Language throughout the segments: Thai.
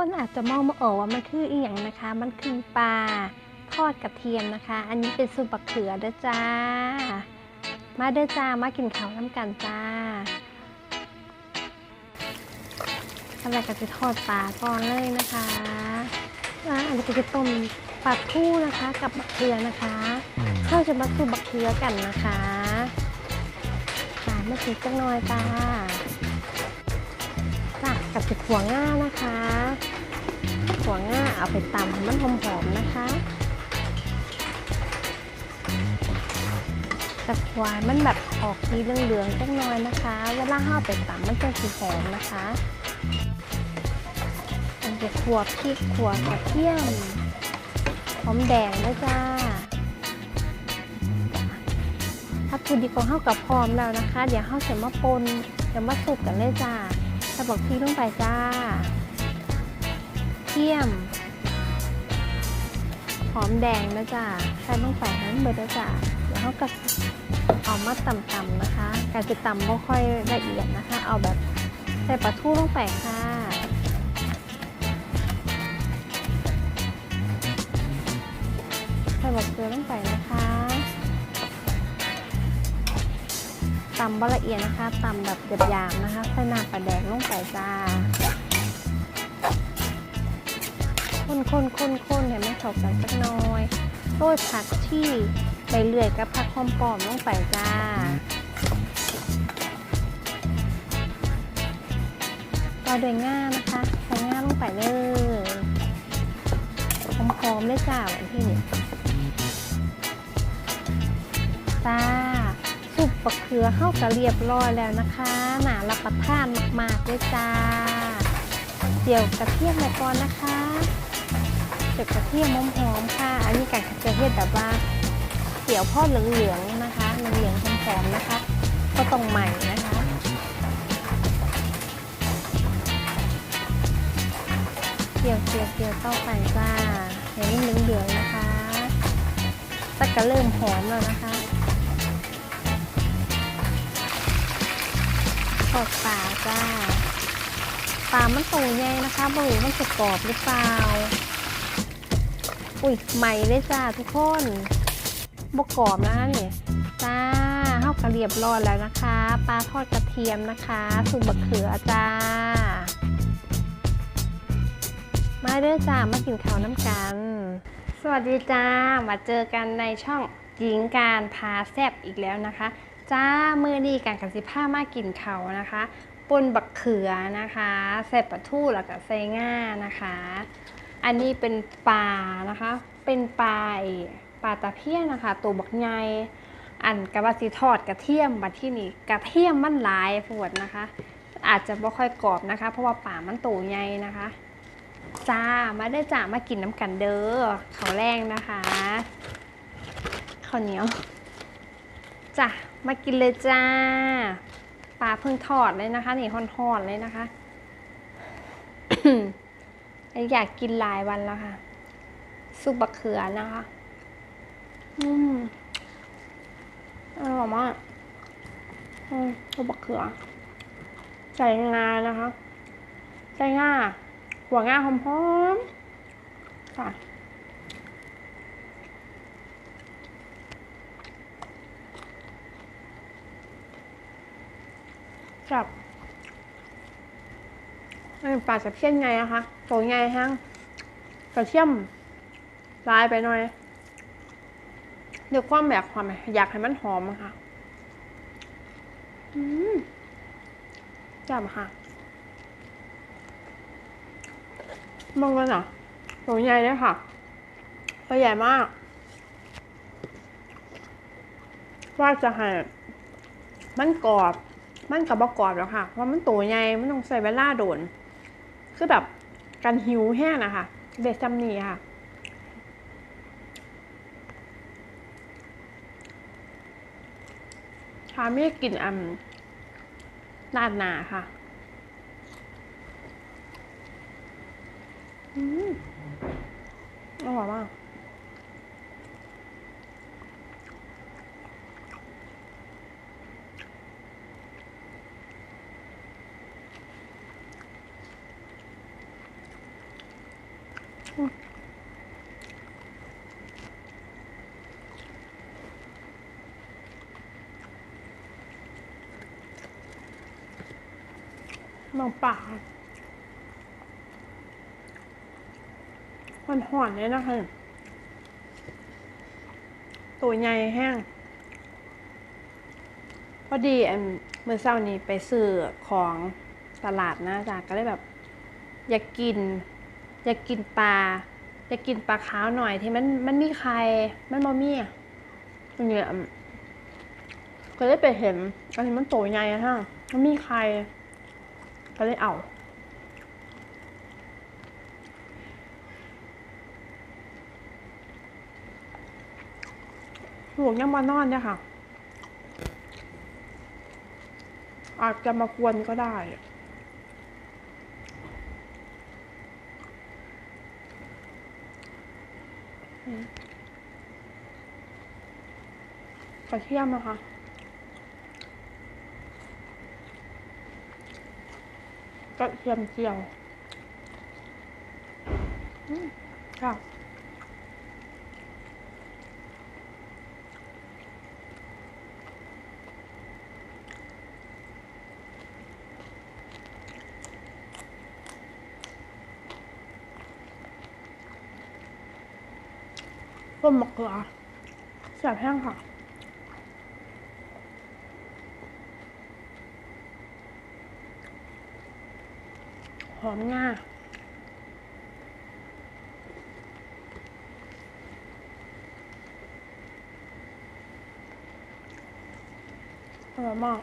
คนอาจจะมองมาออกว่ามันคืออีหยังนะคะ มันคือปลาทอดกระเทียมนะคะ อันนี้เป็นซุปบักเขือเด้อจ้า มาเด้อจ้า มากินข้าวน้ำกันจ้าอะไรก็จะทอดปลาก่อนเลยนะคะอันนี้ก็จะต้มปลาทู่นะคะ กับบักเขือนะคะเราจะมาสูบบักเขือกันนะคะค่ะมาสีจังน้อยจ้าจ้ะกับติดหัวง่านะคะ หัวง่าเอาไปตำให้มันหอมๆนะคะแต่หัวมันแบบออกสีเหลืองๆจังน้อยนะคะ เวลาห้าไปตำมันจะสีหอมนะคะมันจะขัวพริกขัวกระเทียมหอมแดงด้วยจ้าถ้าถุดิบของเฮากับพร้อมแล้วนะคะ เดี๋ยวห้าวเฮาจมาปนจะมาสุกกันเลยจ้าใส่บอกพี่ลงไปจ้า เทียม หอมแดงนะจ้าใส่ลงไปทั้งเบอร์นะจ้าเดี๋ยวเขาก็เอามาต่ำๆนะคะ การจะตำไม่ค่อยละเอียดนะคะ เอาแบบใส่ปลาทูลงไปค่ะใส่บอกเกลือลงไปนะคะตำบะละเอียดนะคะตำแบบหยาบๆนะคะ ใส่น้ำปลาแดงลงไปจ้า นคนคนคนให้มันเข้ากันสักหน่อยโรยผักที่ใบเลื่อยกับผักหอมปอมลงไปจ้าต่อด้วยง่านะคะใส่ง่าลงไปเลยหอมๆเลยจ้าวันที่นี่จ้าสุปปะเขือเข้ากับเรียบร้อยแล้วนะคะหนารับประทานมากๆเลยจ้าเดี๋ยวกระเทียมไปก่อนนะคะ เดี๋ยวกระเทียมหอมๆค่ะ อันนี้กากระเทียมแบบว่าเกี่ยวพ่อเหลืองๆนะคะเหลืองๆหอมๆนะคะ ก็ต้องใหม่นะคะ เกี่ยวเกี่ยวเกี่ยวเข้าไปจ้าอย่างนี้เหลืองๆนะคะแต่ก็เริ่มหอมแล้วนะคะทอดปลาจ้าปลามันตัวใหญ่นะคะบรูมันจะกรอบหรือเปล่า อุ้ยใหม่เลยจ้าทุกคนบกกรอบนะคะนี่จ้าเข้ากระเรียบร้อยแล้วนะคะ ปลาทอดกระเทียมนะคะสูตรบะเขือจ้า มาเด้อจ้ามากินข้าวน้ำกัน สวัสดีจ้า มาเจอกันในช่องหญิงการพาแซบอีกแล้วนะคะ จ้ามือดีกันกันสิผ้ามากินเขานะคะปนบักเขือนะคะ ใส่ปลาทูแล้วก็ใส่ง่านะคะ อันนี้เป็นปลานะคะ เป็นปลาปลาตะเพียนนะคะ ตัวบักใหญ่อันกระบาสิทอดกระเทียมบัดที่นี่กระเทียมมันหลายปวดนะคะ อาจจะไม่ค่อยกรอบนะคะ เพราะว่าปลามันตัวใหญ่นะคะจ้ามาได้จ้ามากินน้ำกันเด้อข้าวแรงนะคะข้าวเหนียวจ้ะมากินเลยจ้าปลาเพิ่งทอดเลยนะคะ นี่ทอดๆเลยนะคะ อันนี้อยากกินหลายวันแล้วค่ะ ซุปบะเขือนะคะ อืมอร่อยมากอืมซุปบะเขือ ใส่งานะคะ ใส่งาหัวงาหอมๆค่ะจับอันนี้ ปลาจะเพี้ยนไงอะคะตัวไงฮะกระเทียมลายไปหน่อยเดี๋ยวความแบบความอยากให้มันหอมอะค่ะ อืมจับค่ะ มองกันเหรอตัวใหญ่เลยค่ะตัวใหญ่มาก ว่าจะให้มันกรอบ มันกับบกรอบแล้วค่ะเพราะมันตัวใหญ่ มันต้องใส่เวลาโดน คือแบบกันหิวแห้งนะคะเบสซัมนี่ค่ะชาไม่กลิ่นอัมนาหนาค่ะอืมอร่อยมาก มองป่ามันหอนเลยนะคะ ตัวใหญ่แห้ง พอดีอันเมื่อเช้านี้ไปซื้อของตลาดนะจ๊ะก็เลยแบบ อยากกิน อยากกินปลาอยากกินปลาขาวหน่อยที่มันมันมีไข่มันบะมี่อะมันเนี่ยอืมก็เลยไปเห็นอันนี้มันโตใหญ่อะฮะมันมีไข่ก็เลยเอาหลวงยังมานอนเนี่ยค่ะ อาจจะมากวนก็ได้ อืมก ระเทียมนะคะกระเทียมเจียวอืมค่ะต้มมะเขือแสบแห้งค่ะ อมง่าอร่อยมาก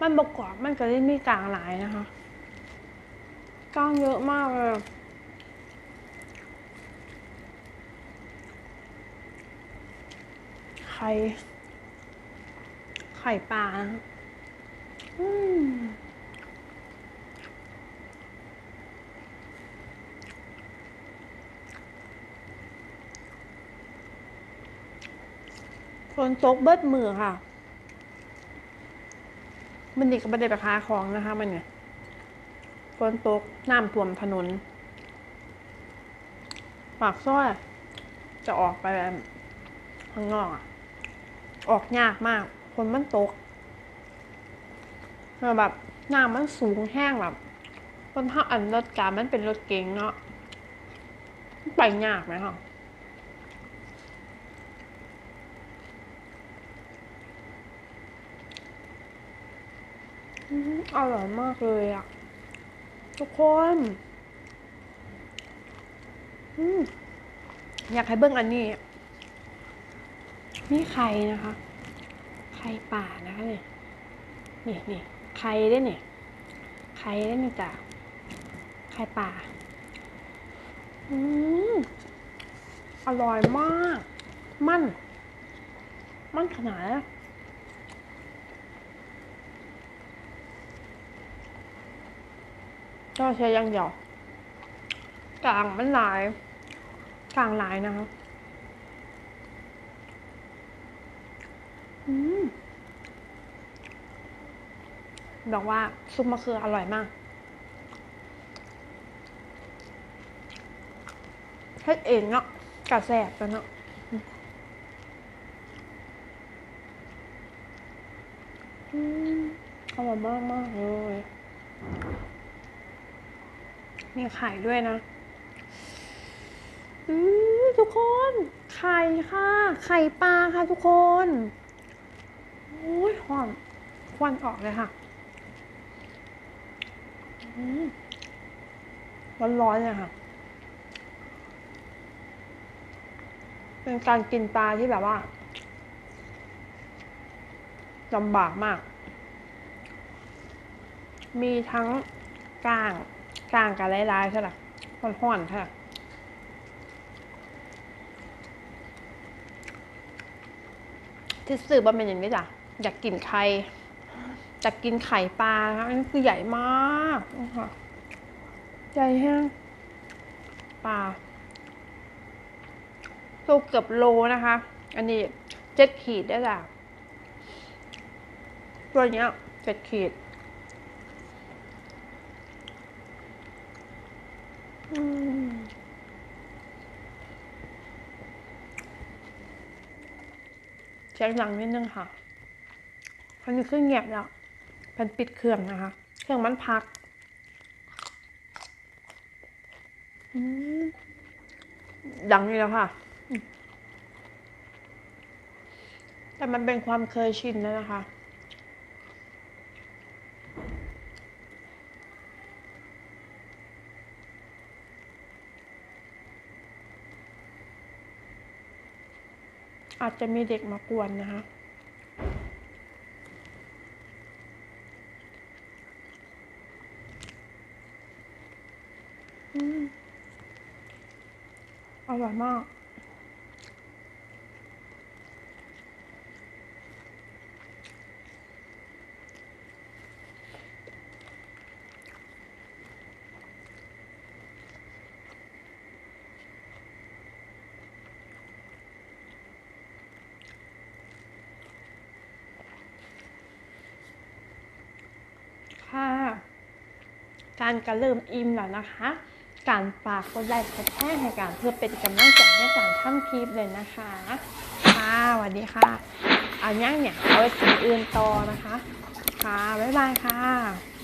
มันบกกรอบมันก็ได้มีกลางหลายนะคะกลางเยอะมากเลย ไข่ไข่ปลานะคนตกเบิดมือค่ะ มันดีกับบันไดไปค้าของนะคะ มันเนี่ยฝนตกน้ำท่วมถนน ปากซ้อย จะออกไปแบบข้างนอกอะ ออกยากมากฝนมันตกแล้วแบบน้ำมันสูงแห้งแบบคนถ้าอันรถการมันเป็นรถเก๋งเนาะไปยากไหมคะอร่อยมากเลยอะ ทุกคน อยากให้เบิ้งอันนี้ นี่ไข่นะคะไข่ป่านะคะเนี่ยนี่นี่ไข่ได้เนี่ยไข่ได้นี่จ้ะไข่ป่าอืมอร่อยมาก มัน มันขนาดก็ใช้ยังเดียวกลางมันหลายกลางหลายนะคะ อืม บอกว่าซุปมะเขืออร่อยมากเฮ็ดเองเนาะกระแสบกันเนาะอืมอร่อยมากมากเลยมีไข่ด้วยนะอือทุกคน ไข่ค่ะ ไข่ปลาค่ะทุกคน อ้ยหอมควันออกเลยค่ะอืมร้อนๆเลยค่ะ เป็นการกินปลาที่แบบว่าลำบากมาก มีทั้งกลางกลางกับลายๆใช่ไหมห่อนๆใช่ไหมที่ซื้อมาเป็นอย่างนี้จ้ะ อยากกินไข่อยากกินไข่ปลานะคะอันนี้คือใหญ่มากนะคะใหญ่แห้งปลาโลเกือบโลนะคะ อันนี้เจ็ดขีดได้จ้ะตัวเนี้ยเจ็ดขีดเช็คหลังนิดนึงค่ะ คันนี้เครื่องเงียบแล้วเพันปิดเครื่องนะคะ เครื่องมันพักอืมดังนี่แล้วค่ะอืมแต่มันเป็นความเคยชินแล้วนะคะ อาจจะมีเด็กมากวนนะคะ อืมอร่อยมากค่ะการกระเริ่มอิ่มแล้วนะคะ การฝากกดไลค์กดแชร์ให้การเพื่อเป็นกำลังใจในการทำคลิปเลยนะคะค่ะสวัสดีค่ะ เอาย่างเนี่ยเอาไว้กินอื่นต่อนะคะ ค่ะ บ๊ายบายค่ะ